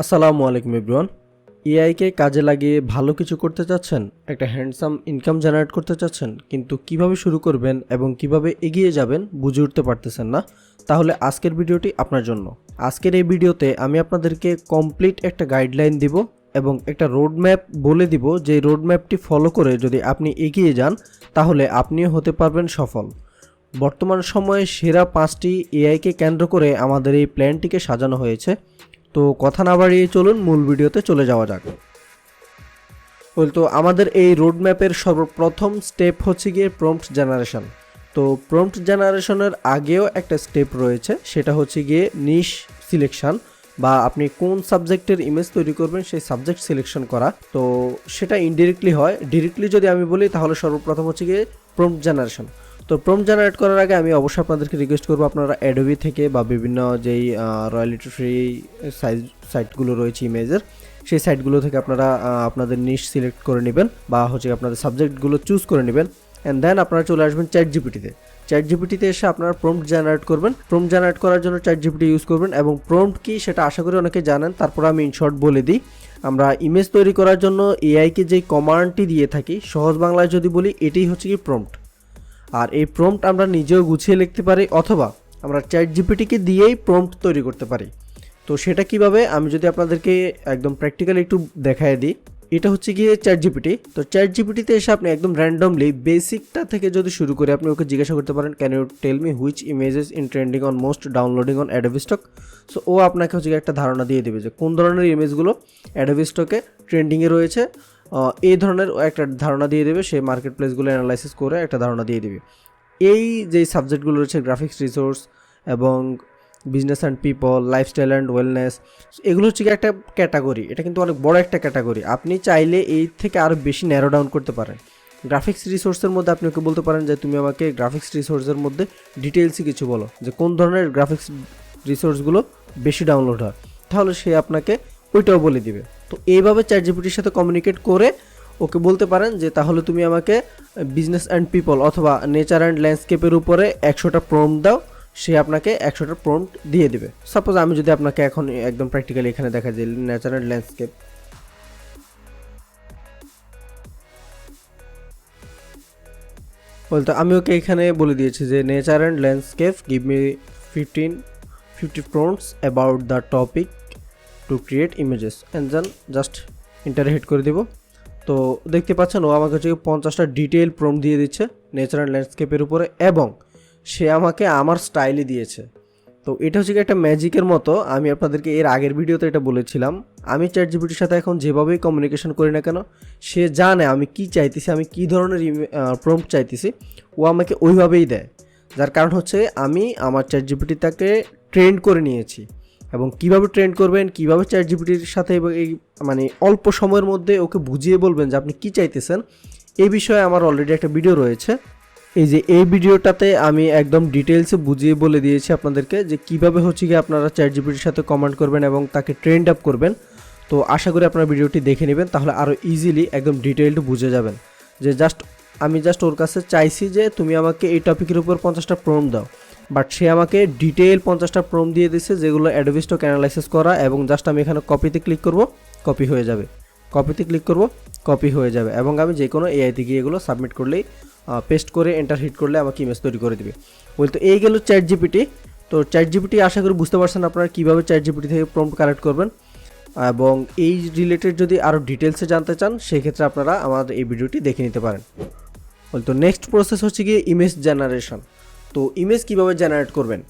আসসালামু আলাইকুম এভরিওয়ান। এআইকে কাজে লাগিয়ে ভালো কিছু করতে চাচ্ছেন, একটা হ্যান্ডসাম ইনকাম জেনারেট করতে চাচ্ছেন, কিন্তু কীভাবে শুরু করবেন এবং কীভাবে এগিয়ে যাবেন বুঝে উঠতে পারতেছেন না, তাহলে আজকের ভিডিওটি আপনার জন্য। আজকের এই ভিডিওতে আমি আপনাদেরকে কমপ্লিট একটা গাইডলাইন দিব এবং একটা রোড ম্যাপ বলে দিব, যে রোড ম্যাপটি ফলো করে যদি আপনি এগিয়ে যান, তাহলে আপনিও হতে পারবেন সফল। বর্তমান সময়ে সেরা পাঁচটি এআইকে কেন্দ্র করে আমাদের এই প্ল্যানটিকে সাজানো হয়েছে। তো কথা না বাড়িয়ে চলুন মূল ভিডিওতে চলে যাওয়া যাক। তো আমাদের এই রোড ম্যাপের সর্বপ্রথম স্টেপ হচ্ছে গিয়ে প্রম্পট জেনারেশন তো প্রম্পট জেনারেশনের আগেও একটা স্টেপ রয়েছে, সেটা হচ্ছে গিয়ে নিশ সিলেকশন বা আপনি কোন সাবজেক্টের ইমেজ তৈরি করবেন সেই সাবজেক্ট সিলেকশন করা। তো সেটা ইনডিরেক্টলি হয়। ডিরেক্টলি যদি আমি বলি, তাহলে সর্বপ্রথম হচ্ছে গিয়ে প্রম্পট জেনারেশন তো প্রম্পট জেনারেট করার আগে আমি অবশ্যই আপনাদেরকে রিকোয়েস্ট করব, আপনারা অ্যাডোবি থেকে বা বিভিন্ন যেই রয়্যালিটি ফ্রি সাইজ সাইটগুলো রয়েছে ইমেজের সেই সাইটগুলো থেকে আপনারা আপনাদের নিশ সিলেক্ট করে নেবেন বা হচ্ছে আপনাদের সাবজেক্টগুলো চুজ করে নেবেন অ্যান্ড দেন আপনারা চলে আসবেন চ্যাট জিপিটিতে চ্যাট জিপিটিতে এসে আপনারা প্রম্পট জেনারেট করবেন। প্রম্পট জেনারেট করার জন্য চ্যাট জিপিটি ইউজ করবেন এবং প্রম্পট কি সেটা আশা করি অনেকে জানেন, তারপর আমি ইনশর্ট বলে দিই। আমরা ইমেজ তৈরি করার জন্য এআইকে যে কমান্ডটি দিয়ে থাকি, সহজ বাংলায় যদি বলি, এটাই হচ্ছে কি প্রম্পট আর এই প্রম্পট আমরা নিজেও গুছিয়ে লিখতে পারি অথবা আমরা চ্যাট জিপিটিকে দিয়েই প্রম্পট তৈরি করতে পারি। তো সেটা কীভাবে? আমি যদি আপনাদেরকে একদম প্র্যাকটিক্যালি একটু দেখায় দিই। এটা হচ্ছে গিয়ে চ্যাট জিপিটি তো চ্যাট জিপিটিতে এসে আপনি একদম র্যান্ডমলি বেসিকটা থেকে যদি শুরু করে আপনি ওকে জিজ্ঞাসা করতে পারেন can you tell me which images in trending on most downloading on Adobe stock so ও আপনাকে হচ্ছে একটা ধারণা দিয়ে দেবে যে কোন ধরনের ইমেজগুলো অ্যাডোবি স্টকে ট্রেন্ডিংয়ে রয়েছে। এই ধরনের একটা ধারণা দিয়ে দেবে, সে মার্কেট প্লেসগুলো অ্যানালাইসিস করে একটা ধারণা দিয়ে দেবে। এই যে সাবজেক্টগুলো রয়েছে গ্রাফিক্স রিসোর্স এবং business and people lifestyle and wellness এগুলো হচ্ছে একটা ক্যাটাগরি এটা কিন্তু অনেক বড় একটা ক্যাটাগরি আপনি চাইলে এই থেকে আরও বেশি ন্যারো ডাউন করতে পারেন। গ্রাফিক্স রিসোর্সের মধ্যে আপনি ওকে বলতে পারেন যে, তুমি আমাকে গ্রাফিক্স রিসোর্সের মধ্যে ডিটেলসই কিছু বলো, যে কোন ধরনের গ্রাফিক্স রিসোর্সগুলো বেশি ডাউনলোড হয়? তাহলে সে আপনাকে ওইটাও বলে দিবে। তো এইভাবে চ্যাট জিপিটির সাথে কমিউনিকেট করে ওকে বলতে পারেন যে, তাহলে তুমি আমাকে বিজনেস অ্যান্ড পিপল অথবা নেচার অ্যান্ড ল্যান্ডস্কেপের উপরে একশোটা প্রম্পট দাও, সে আপনাকে একশোটা প্রম্পট দিয়ে দেবে। সাপোজ আমি যদি আপনাকে এখন একদম প্র্যাকটিক্যালি এখানে দেখা যায় নেচার অ্যান্ড ল্যান্ডস্কেপ বলতো, আমি ওকে এখানে বলে দিয়েছি যে nature and landscape give me fifteen fifty prompts about the topic to create images and then just enter hit করে দিব। তো দেখতে পাচ্ছেন, ও আমাকে হচ্ছে পঞ্চাশটা ডিটেল প্রম দিয়ে দিচ্ছে ন্যাচারাল ল্যান্ডস্কেপের উপরে এবং সে আমাকে আমার স্টাইলে দিয়েছে। তো এটা হচ্ছে একটা ম্যাজিকের মতো। আমি আপনাদেরকে এর আগের ভিডিওতে এটা বলেছিলাম। আমি চ্যাট জিপিটির সাথে এখন যেভাবেই কমিউনিকেশন করি না কেন, সে জানে আমি কি চাইতেছি, আমি কি ধরনের প্রম্পট চাইতেছি, ও আমাকে ওইভাবেই দেয়। যার কারণ হচ্ছে আমি আমার চ্যাট জিপিটিটাকে ট্রেন্ড করে নিয়েছি। এবং কীভাবে ট্রেন্ড করবেন, কীভাবে চ্যাট জিপিটির সাথে এই মানে অল্প সময়ের মধ্যে ওকে বুঝিয়ে বলবেন যে আপনি কি চাইতেছেন, এই বিষয়ে আমার অলরেডি একটা ভিডিও রয়েছে। এই যে এই ভিডিওটাতে আমি একদম ডিটেলসে বুঝিয়ে বলে দিয়েছি আপনাদেরকে যে কীভাবে হচ্ছে কি আপনারা চ্যাট জিপিটির সাথে কমেন্ট করবেন এবং তাকে ট্রেন্ড আপ করবেন। তো আশা করি আপনারা ভিডিওটি দেখে নেবেন, তাহলে আরও ইজিলি একদম ডিটেইলড বুঝে যাবেন। যে জাস্ট আমি জাস্ট ওর কাছে চাইছি যে তুমি আমাকে এই টপিকের উপর পঞ্চাশটা প্রম দাও। বাট সে আমাকে ডিটেইল পঞ্চাশটা প্রম দিয়ে দিছে যেগুলো অ্যাডোবি স্টক অ্যানালাইসিস করা এবং জাস্ট আমি এখানে কপিতে ক্লিক করব কপি হয়ে যাবে। কপিতে ক্লিক করব কপি হয়ে যাবে এবং আমি যে কোনো এআইতে গিয়ে এগুলো সাবমিট করলেই পেস্ট করে এন্টার হিট করলে আমাকে ইমেজ তৈরি করে দিবে। বলতো এই গেল চ্যাট জিপিটি তো চ্যাট জিপিটি আশা করি বুঝতে পারছেন আপনারা কীভাবে চ্যাট জিপিটি থেকে প্রম্পট কালেক্ট করবেন। এবং এই রিলেটেড যদি আরও ডিটেলসে জানতে চান, সেক্ষেত্রে আপনারা আমাদের এই ভিডিওটি দেখে নিতে পারেন। তো নেক্সট প্রসেস হচ্ছে গিয়ে ইমেজ জেনারেশন তো ইমেজ কীভাবে জেনারেট করবেন?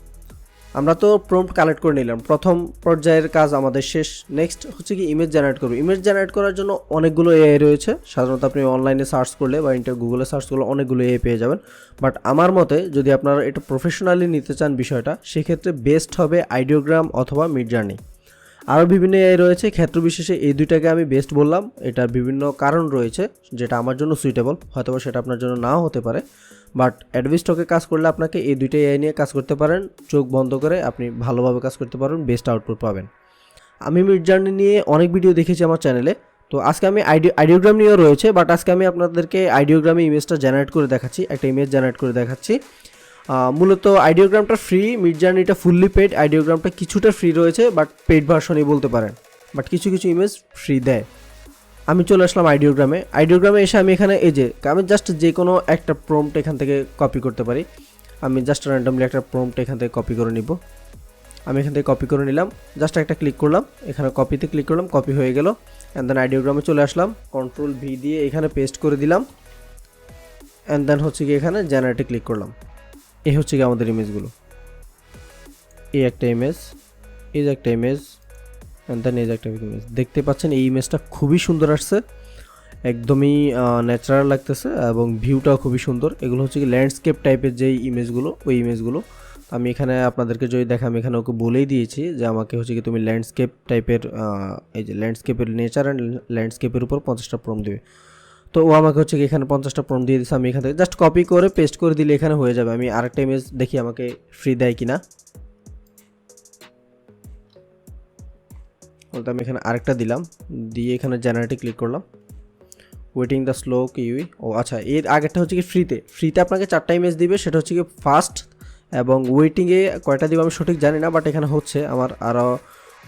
আমরা তো প্রম্পট কালেক্ট করে নিলাম। প্রথম পর্যায়ের কাজ আমাদের শেষ। নেক্সট হচ্ছে কি ইমেজ জেনারেট করব। ইমেজ জেনারেট করার জন্য অনেকগুলো এআই রয়েছে। সাধারণত আপনি অনলাইনে সার্চ করলে বা ইন্টার গুগলে সার্চ করলে অনেকগুলো এআই পেয়ে যাবেন। বাট আমার মতে যদি আপনারা এটা প্রফেশনালি নিতে চান বিষয়টা, সেক্ষেত্রে বেস্ট হবে আইডিওগ্রাম অথবা মিড জার্নি আরও বিভিন্ন এআই রয়েছে, ক্ষেত্র বিশেষে এই দুইটাকে আমি বেস্ট বললাম। এটার বিভিন্ন কারণ রয়েছে, যেটা আমার জন্য সুইটেবল হয়তোবা সেটা আপনার জন্য নাও হতে পারে। বাট অ্যাডভি স্টকে কাজ করলে আপনাকে এই দুইটা এআই নিয়ে কাজ করতে পারেন, চোখ বন্ধ করে আপনি ভালোভাবে কাজ করতে পারেন বেস্ট আউটপুট পাবেন। আমি মিড জার্নি নিয়ে অনেক ভিডিও দেখেছি আমার চ্যানেলে তো আজকে আমি আইডিও আইডিওগ্রাম নিয়েও রয়েছে বাট আজকে আমি আপনাদেরকে আইডিওগ্রামে ইমেজটা জেনারেট করে দেখাচ্ছি, একটা ইমেজ জেনারেট করে দেখাচ্ছি। মূলত আইডিওগ্রামটা ফ্রি মিড জার্নিটা ফুললি পেড আইডিওগ্রামটা কিছুটা ফ্রি রয়েছে বাট পেড ভার্সনই বলতে পারেন। বাট কিছু কিছু ইমেজ ফ্রি দেয়। আমি চলে আসলাম আইডিওগ্রামে। আইডিওগ্রামে এসে আমি এখানে, এই যে, আমি জাস্ট যে কোনো একটা প্রম্পট এখান থেকে কপি করতে পারি। আমি জাস্ট র্যান্ডমলি একটা প্রম্পট এখান থেকে কপি করে নিব। আমি এখান থেকে কপি করে নিলাম। জাস্ট একটা ক্লিক করলাম। এখানে কপিতে ক্লিক করলাম কপি হয়ে গেল। অ্যান্ড দেন আইডিওগ্রামে চলে আসলাম। কন্ট্রোল ভি দিয়ে এখানে পেস্ট করে দিলাম। অ্যান্ড দেন হচ্ছে কি এখানে জেনারেটে ক্লিক করলাম। এই হচ্ছে কি আমাদের ইমেজগুলো এই একটা ইমেজ এই যে একটা ইমেজ অ্যান্ড দেন এই যে একটা ইমেজ দেখতে পাচ্ছেন এই ইমেজটা খুবই সুন্দর আসছে, একদমই ন্যাচারাল লাগতেছে এবং ভিউটাও খুবই সুন্দর। এগুলো হচ্ছে কি ল্যান্ডস্কেপ টাইপের যেই ইমেজগুলো ওই ইমেজগুলো আমি এখানে আপনাদেরকে যদি দেখা আমি এখানে ওকে বলেই দিয়েছি যে আমাকে হচ্ছে কি তুমি ল্যান্ডস্কেপ টাইপের এই যে ল্যান্ডস্কেপের নেচার অ্যান্ড ল্যান্ডস্কেপের উপর পঞ্চাশটা প্রম দেবে। তো ও আমাকে হচ্ছে কি এখানে পঞ্চাশটা প্রম দিয়ে দিচ্ছে আমি এখান থেকে জাস্ট কপি করে পেস্ট করে দিলে এখানে হয়ে যাবে। আমি আরেকটা ইমেজ দেখি, আমাকে ফ্রি দেয় কিনা। বলতে আমি এখানে আরেকটা দিলাম, দিয়ে এখানে জেনারেটে ক্লিক করলাম। ওয়েটিং দ্য স্লো কিউই ও আচ্ছা এর আগেরটা হচ্ছে কি ফ্রিতে ফ্রিতে আপনাকে চারটা ইমেজ দিবে, সেটা হচ্ছে কি ফার্স্ট এবং ওয়েটিংয়ে কয়টা দিব আমি সঠিক জানি না বাট এখানে হচ্ছে আমার আরও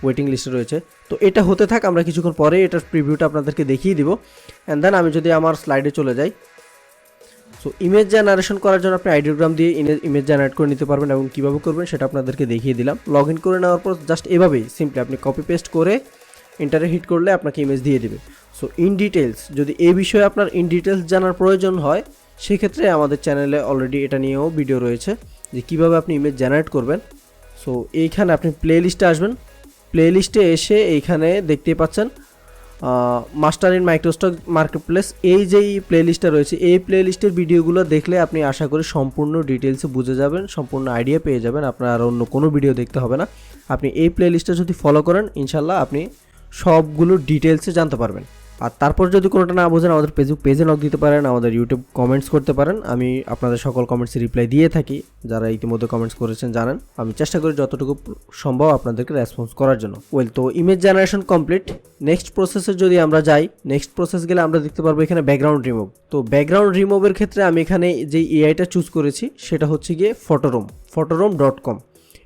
ওয়েটিং লিস্টে রয়েছে। তো এটা হতে থাক, আমরা কিছুক্ষণ পরে এটার প্রিভিউটা আপনাদেরকে দেখিয়ে দিব। অ্যান্ড দেন আমি যদি আমার স্লাইডে চলে যাই। সো ইমেজ জেনারেশন করার জন্য আপনি আইডিওগ্রাম দিয়ে ইমেজ জেনারেট করে নিতে পারবেন এবং কীভাবে করবেন সেটা আপনাদেরকে দেখিয়ে দিলাম। লগ ইন করে নেওয়ার পর জাস্ট এভাবেই সিম্পলি আপনি কপি পেস্ট করে ইন্টারে হিট করলে আপনাকে ইমেজ দিয়ে দিবে। সো ইন ডিটেলস যদি এই বিষয়ে আপনার ইন ডিটেলস জানার প্রয়োজন হয়, সেক্ষেত্রে আমাদের চ্যানেলে অলরেডি এটা নিয়েও ভিডিও রয়েছে যে কীভাবে আপনি ইমেজ জেনারেট করবেন। সো এইখানে আপনি প্লে লিস্টে আসবেন। প্লে লিস্টে এসে এইখানে দেখতে পাচ্ছেন master in microstock market place এই যেই প্লেলিস্টটা রয়েছে, এই প্লেলিস্টের ভিডিওগুলো দেখলে আপনি আশা করি সম্পূর্ণ ডিটেলসে বুঝে যাবেন, সম্পূর্ণ আইডিয়া পেয়ে যাবেন, আপনার আর অন্য কোনো ভিডিও দেখতে হবে না। আপনি এই প্লেলিস্টটা যদি ফলো করেন ইনশাল্লাহ আপনি সবগুলো ডিটেলসে জানতে পারবেন। আর তারপর যদি কোনোটা না বোঝেন, আমাদের ফেসবুক পেজে নক দিতে পারেন, আমাদের ইউটিউব কমেন্টস করতে পারেন। আমি আপনাদের সকল কমেন্টসে রিপ্লাই দিয়ে থাকি, যারা ইতিমধ্যে কমেন্টস করেছেন জানেন। আমি চেষ্টা করি যতটুকু সম্ভব আপনাদেরকে রেসপন্স করার জন্য। ওয়েল তো ইমেজ জেনারেশন কমপ্লিট নেক্সট প্রসেসে যদি আমরা যাই নেক্সট প্রসেস গেলে আমরা দেখতে পারব এখানে ব্যাকগ্রাউন্ড রিমুভ তো ব্যাকগ্রাউন্ড রিমুভের ক্ষেত্রে আমি এখানে যে এআইটা চুজ করেছি, সেটা হচ্ছে গিয়ে ফটোরুম ফটোরুম ডট কম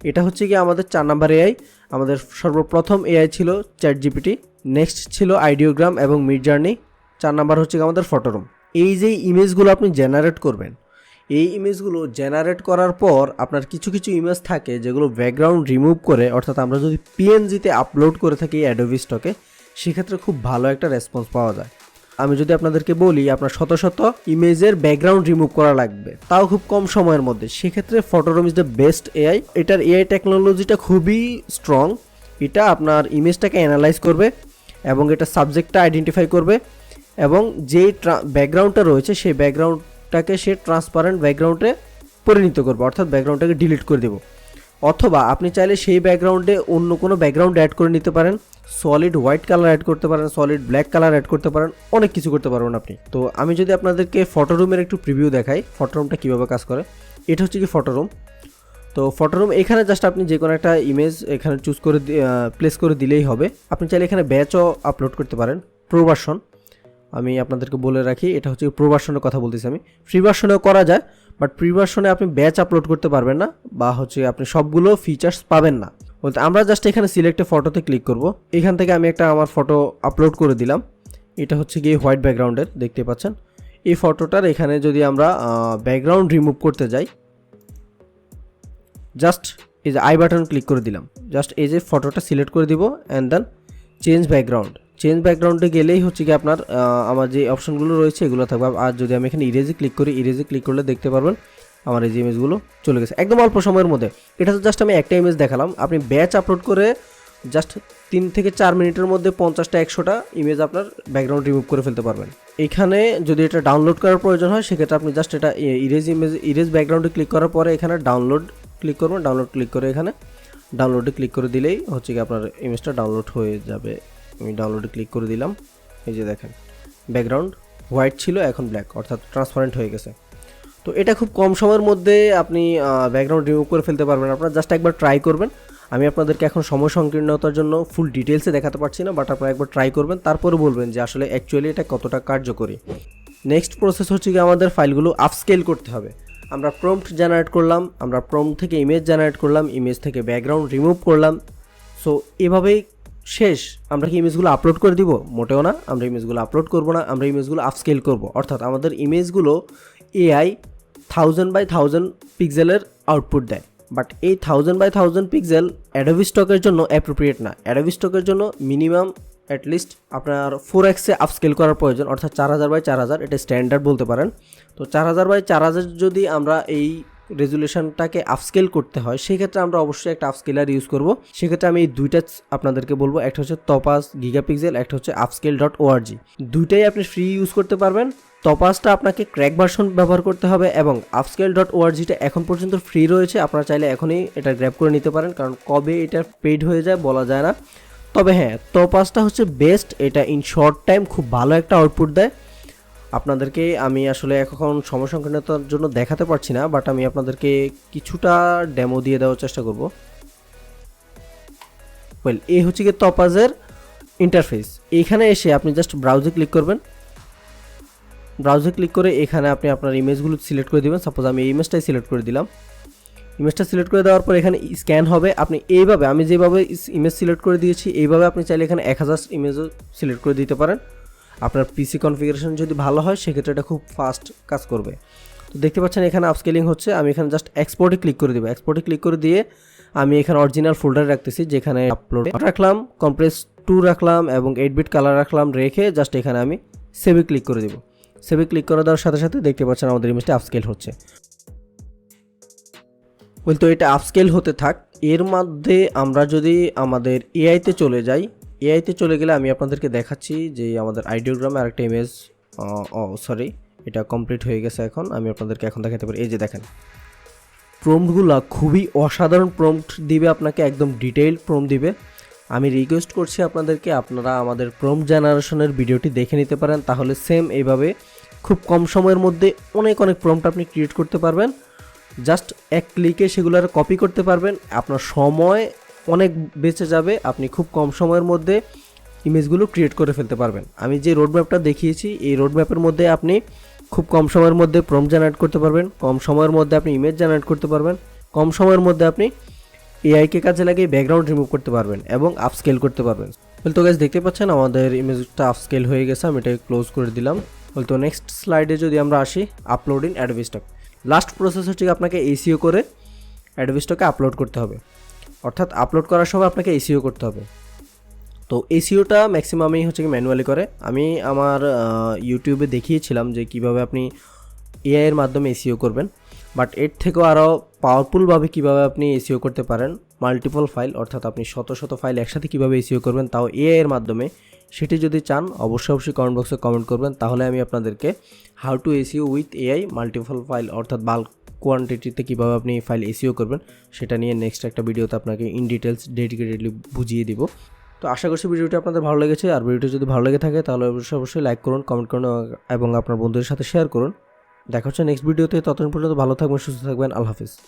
এটা হচ্ছে গিয়ে আমাদের চার নাম্বার এআই আমাদের সর্বপ্রথম এআই ছিল চ্যাট জিপিটি নেক্সট ছিল আইডিওগ্রাম এবং মিড জার্নি চার নাম্বার হচ্ছে আমাদের ফটোরুম এই যে ইমেজগুলো আপনি জেনারেট করবেন, এই ইমেজগুলো জেনারেট করার পর আপনার কিছু কিছু ইমেজ থাকে যেগুলো ব্যাকগ্রাউন্ড রিমুভ করে, অর্থাৎ আমরা যদি পিএনজিতে আপলোড করে থাকি অ্যাডোবি স্টকে সেক্ষেত্রে খুব ভালো একটা রেসপন্স পাওয়া যায়। আমি যদি আপনাদেরকে বলি, আপনার শত শত ইমেজের ব্যাকগ্রাউন্ড রিমুভ করা লাগবে, তাও খুব কম সময়ের মধ্যে। সেক্ষেত্রে Photoroom is the best AI এটার এআই টেকনোলজিটা খুবই স্ট্রং এটা আপনার ইমেজটাকে অ্যানালাইজ করবে এবং এটা সাবজেক্টটা আইডেন্টিফাই করবে এবং যেই ব্যাকগ্রাউন্ডটা রয়েছে সেই ব্যাকগ্রাউন্ডটাকে সে ট্রান্সপারেন্ট ব্যাকগ্রাউন্ডে পরিণত করবে, অর্থাৎ ব্যাকগ্রাউন্ডটাকে ডিলিট করে দেবো। অথবা আপনি চাইলে সেই ব্যাকগ্রাউন্ডে অন্য কোনো ব্যাকগ্রাউন্ড অ্যাড করে নিতে পারেন সলিড হোয়াইট কালার অ্যাড করতে পারেন সলিড ব্ল্যাক কালার অ্যাড করতে পারেন, অনেক কিছু করতে পারবেন আপনি। তো আমি যদি আপনাদেরকে ফটো রুমের একটু প্রিভিউ দেখাই ফটো রুমটা কীভাবে কাজ করে, এটা হচ্ছে কি ফটো রুম তো ফটো রুম এখানে জাস্ট আপনি যে কোনো একটা ইমেজ এখানে চুজ করে প্লেস করে দিলেই হবে। আপনি চাইলে এখানে ব্যাচও আপলোড করতে পারেন। প্রোভার্সন আমি আপনাদেরকে বলে রাখি, এটা হচ্ছে প্রোভার্সনের কথা বলতেছি আমি। ফ্রি ভার্সনেও করা যায় বাট প্রি ভার্সনে আপনি ব্যাচ আপলোড করতে পারবেন না, বা হচ্ছে আপনি সবগুলো ফিচার্স পাবেন না। বলতে আমরা জাস্ট এখানে সিলেক্টে ফটোতে ক্লিক করব। এখান থেকে আমি একটা আমার ফটো আপলোড করে দিলাম। এটা হচ্ছে গিয়ে হোয়াইট ব্যাকগ্রাউন্ডের দেখতে পাচ্ছেন। এই ফটোটার এখানে যদি আমরা ব্যাকগ্রাউন্ড রিমুভ করতে যাই জাস্ট এই যে আই বাটন ক্লিক করে দিলাম। জাস্ট এই যে ফটোটা সিলেক্ট করে দিব and then change background change ব্যাকগ্রাউন্ডে গেলেই হচ্ছে কি আপনার আমার যে অপশনগুলো রয়েছে এগুলো থাকবে। আর যদি আমি এখানে ইরেজে ক্লিক করি ইরেজে ক্লিক করলে দেখতে পারবেন আমার এই যে ইমেজগুলো চলে গেছে। একদম অল্প সময়ের মধ্যে। এটা তো জাস্ট আমি একটা ইমেজ দেখালাম। আপনি ব্যাচ আপলোড করে জাস্ট তিন থেকে চার মিনিটের মধ্যে পঞ্চাশটা, একশোটা ইমেজ আপনার ব্যাকগ্রাউন্ড রিমুভ করে ফেলতে পারবেন। এখানে যদি এটা ডাউনলোড করার প্রয়োজন হয়, সেক্ষেত্রে আপনি জাস্ট এটা ইরেজ ইমেজ ইরেজ ব্যাকগ্রাউন্ডে ক্লিক করার পরে এখানে ডাউনলোড ক্লিক করবেন ডাউনলোড ক্লিক করে এখানে। ডাউনলোডে ক্লিক করে দিলেই হচ্ছে কি আপনার ইমেজটা ডাউনলোড হয়ে যাবে। আমি ডাউনলোডে ক্লিক করে দিলাম, এই যে দেখেন। ব্যাকগ্রাউন্ড হোয়াইট ছিল, এখন ব্ল্যাক অর্থাৎ ট্রান্সপারেন্ট হয়ে গেছে। তো এটা খুব কম সময়ের মধ্যে আপনি ব্যাকগ্রাউন্ড রিমুভ করে ফেলতে পারবেন। আপনারা জাস্ট একবার ট্রাই করবেন। আমি আপনাদেরকে এখন সময় সংকীর্ণতার জন্য ফুল ডিটেলসে দেখাতে পারছি না বাট আপনারা একবার ট্রাই করবেন। তারপরে বলবেন যে আসলে অ্যাকচুয়ালি এটা কতটা কার্যকরী। নেক্সট প্রসেস হচ্ছে কি আমাদের ফাইলগুলো আপস্কেল করতে হবে। আমরা প্রম্পট জেনারেট করলাম, আমরা প্রম্পট থেকে ইমেজ জেনারেট করলাম ইমেজ থেকে ব্যাকগ্রাউন্ড রিমুভ করলাম। সো এভাবেই শেষ। আমরা কি ইমেজগুলো আপলোড করে দিব? মোটেও না। আমরা ইমেজগুলো আপলোড করব না। আমরা ইমেজগুলো আপস্কেল করব। অর্থাৎ আমাদের ইমেজগুলো এআই থাউজেন্ড বাই থাউজেন্ড পিক্সেলের আউটপুট দেয়। বাট এই thousand by thousand pixel Adobe স্টকের জন্য অ্যাপ্রোপ্রিয়েট না। অ্যাডোবি স্টকের জন্য মিনিমাম অ্যাটলিস্ট আপনার ফোর এক্সে আপস্কেল করার প্রয়োজন, অর্থাৎ চার হাজার বাই চার হাজার, এটা স্ট্যান্ডার্ড বলতে পারেন। তো চার হাজার বাই চার হাজার যদি আমরা এই রেজুলেশনটাকে আপস্কেল করতে হয়, সেক্ষেত্রে আমরা অবশ্যই একটা আপস্কেলার ইউজ করব। সেক্ষেত্রে আমি এই দুইটা আপনাদেরকে বলব, একটা হচ্ছে তপাস গিগাপিক্সেল একটা হচ্ছে আপস্কেল ডট ওআরজি দুইটাই আপনি ফ্রি ইউজ করতে পারবেন। তপাসটা আপনাকে ক্র্যাক ভার্সন ব্যবহার করতে হবে এবং আপস্কেল ডট ওআরজিটা এখন পর্যন্ত ফ্রি রয়েছে। আপনারা চাইলে এখনই এটা গ্র্যাব করে নিতে পারেন, কারণ কবে এটা পেইড হয়ে যায় বলা যায় না। তবে হ্যাঁ তপাসটা হচ্ছে বেস্ট এটা ইন শর্ট টাইম খুব ভালো একটা আউটপুট দেয়। আপনাদেরকে আমি আসলে এখন সময় সংকীর্ণতার জন্য দেখাতে পারছি না বাট আমি আপনাদেরকে কিছুটা ডেমো দিয়ে দেওয়ার চেষ্টা করব। ওয়েল এই হচ্ছে গিয়ে তপাজের ইন্টারফেস এইখানে এসে আপনি জাস্ট ব্রাউজে ক্লিক করবেন। ব্রাউজে ক্লিক করে এখানে আপনি আপনার ইমেজগুলো সিলেক্ট করে দেবেন। সাপোজ আমি এই ইমেজটাই সিলেক্ট করে দিলাম। ইমেজটা সিলেক্ট করে দেওয়ার পর এখানে স্ক্যান হবে। আপনি এইভাবে, আমি যেভাবে ইমেজ সিলেক্ট করে দিয়েছি, এইভাবে আপনি চাইলে এখানে এক হাজার ইমেজও সিলেক্ট করে দিতে পারেন। আপনার পিসি কনফিগারেশন যদি ভালো হয়, সেক্ষেত্রে এটা খুব ফাস্ট কাজ করবে। তো দেখতে পাচ্ছেন এখানে আপস্কেলিং হচ্ছে। আমি এখানে জাস্ট এক্সপোর্টে ক্লিক করে দেবো। এক্সপোর্টে ক্লিক করে দিয়ে আমি এখানে অরিজিনাল ফোল্ডার রাখতেছি, যেখানে আপলোড রাখলাম কম্প্রেস টু রাখলাম এবং এইট বিট কালার রাখলাম, রেখে জাস্ট এখানে আমি সেভে ক্লিক করে দেবো। সেভে ক্লিক করে দেওয়ার সাথে সাথে দেখতে পাচ্ছেন আমাদের ইমেজটা আপস্কেল হচ্ছে। বলতো এটা আপস্কেল হতে থাক। এর মধ্যে আমরা যদি আমাদের এআইতে চলে যাই এআইতে চলে গেলে আমি আপনাদেরকে দেখাচ্ছি যে আমাদের আইডিওগ্রামে আরেকটা ইমেজ ও সরি এটা কমপ্লিট হয়ে গেছে এখন। আমি আপনাদেরকে এখন দেখাতে পারি। এই যে দেখেন প্রম্পটগুলো খুবই অসাধারণ প্রম্পট দিবে, আপনাকে একদম ডিটেইল প্রম্পট দিবে। আমি রিকোয়েস্ট করছি আপনাদেরকে, আপনারা আমাদের প্রম্পট জেনারেশনের ভিডিওটি দেখে নিতে পারেন। তাহলে সেম এইভাবে খুব কম সময়ের মধ্যে অনেক অনেক প্রম্পট আপনি ক্রিয়েট করতে পারবেন। জাস্ট এক ক্লিকে সেগুলো কপি করতে পারবেন। আপনার সময় অনেক বেঁচে যাবে, আপনি খুব কম সময়ের মধ্যে ইমেজগুলো ক্রিয়েট করে ফেলতে পারবেন। আমি যে রোড ম্যাপটা দেখিয়েছি, এই রোড ম্যাপের মধ্যে আপনি খুব কম সময়ের মধ্যে প্রম জেনারেট করতে পারবেন, কম সময়ের মধ্যে আপনি ইমেজ জেনারেট করতে পারবেন, কম সময়ের মধ্যে আপনি এআইকে কাজে লাগিয়ে ব্যাকগ্রাউন্ড রিমুভ করতে পারবেন এবং আপস্কেল করতে পারবেন। তো গাছ দেখতে পাচ্ছেন আমাদের ইমেজটা আপস্কেল হয়ে গেছে, আমি এটাকে ক্লোজ করে দিলাম। তো নেক্সট স্লাইডে যদি আমরা আসি upload in Adobe stock last process হচ্ছে আপনাকে এসিও করে অ্যাডভিস্টকে আপলোড করতে হবে। অর্থাৎ আপলোড করার সময় আপনাকে এসিও করতে হবে। তো এসিওটা ম্যাক্সিমামই হচ্ছে কি ম্যানুয়ালি করে। আমি আমার ইউটিউবে দেখিয়েছিলাম যে কীভাবে আপনি এআইয়ের মাধ্যমে এসিও করবেন। বাট এর থেকেও আরও পাওয়ারফুলভাবে কীভাবে আপনি এসিও করতে পারেন। মাল্টিপল ফাইল অর্থাৎ আপনি শত শত ফাইল একসাথে কীভাবে এসিও করবেন, তাও এআই এর মাধ্যমে সেটি যদি চান, অবশ্যই অবশ্যই কমেন্ট বক্সে কমেন্ট করবেন। তাহলে আমি আপনাদেরকে how to SEO with AI multiple file অর্থাৎ বাল্ক কোয়ান্টিটিতে কীভাবে আপনি ফাইল এসিও করবেন, সেটা নিয়ে নেক্সট একটা ভিডিওতে আপনাকে ইন ডিটেলস ডেডিকেটেডলি বুঝিয়ে দিব। তো আশা করছি ভিডিওটি আপনাদের ভালো লেগেছে। আর ভিডিওটি যদি ভালো লেগে থাকে, তাহলে অবশ্যই অবশ্যই লাইক করুন কমেন্ট করুন এবং আপনার বন্ধুদের সাথে শেয়ার করুন। দেখা হচ্ছে নেক্সট ভিডিওতে ততদিন পর্যন্ত ভালো থাকবেন, সুস্থ থাকবেন। আল্লাহ হাফিজ।